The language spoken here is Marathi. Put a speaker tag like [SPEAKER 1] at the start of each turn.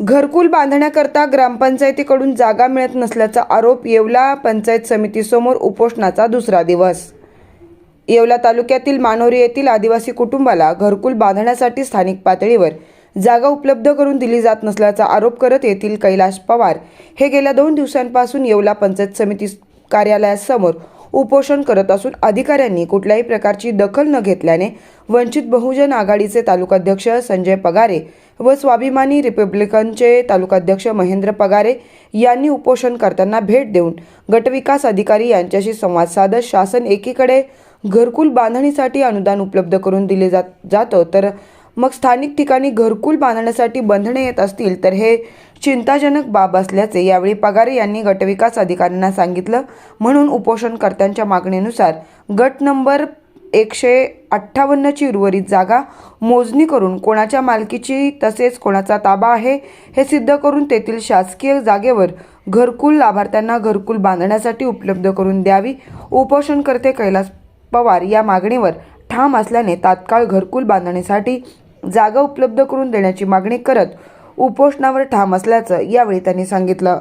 [SPEAKER 1] घरकुल बांधण्याकरता ग्रामपंचायतीकडून जागा मिळत नसल्याचा आरोप येवला पंचायत समितीसमोर उपोषणाचा दुसरा दिवस. येवला तालुक्यातील मानोरी येथील आदिवासी कुटुंबाला घरकुल बांधण्यासाठी स्थानिक पातळीवर जागा उपलब्ध करून दिली जात नसल्याचा आरोप करत येथील कैलाश पवार हे गेल्या दोन दिवसांपासून येवला पंचायत समिती कार्यालयासमोर उपोषण करत असून अधिकाऱ्यांनी कुठल्याही प्रकारची दखल न घेतल्याने वंचित बहुजन आघाडीचे तालुकाध्यक्ष संजय पगारे व स्वाभिमानी रिपब्लिकनचे तालुकाध्यक्ष महेंद्र पगारे यांनी उपोषण करताना भेट देऊन गटविकास अधिकारी यांच्याशी संवाद साधत शासन एकीकडे घरकुल बांधणीसाठी अनुदान उपलब्ध करून दिले जात जातं तर मग स्थानिक ठिकाणी घरकुल बांधण्यासाठी बंधने येत असतील तर हे चिंताजनक बाब असल्याचे यावेळी पगारे यांनी गटविकास अधिकाऱ्यांना सांगितलं. म्हणून उपोषणकर्त्यांच्या मागणीनुसार गट नंबर एकशे अठ्ठावन्नची उर्वरित जागा मोजणी करून कोणाच्या मालकीची तसेच कोणाचा ताबा आहे हे सिद्ध करून तेथील शासकीय जागेवर घरकुल लाभार्थ्यांना घरकुल बांधण्यासाठी उपलब्ध करून द्यावी. उपोषणकर्ते कैलास पवार या मागणीवर ठाम असल्याने तात्काळ घरकुल बांधणीसाठी जागा उपलब्ध करून देण्याची मागणी करत उपोषणावर ठाम असल्याचं यावेळी त्यांनी सांगितलं.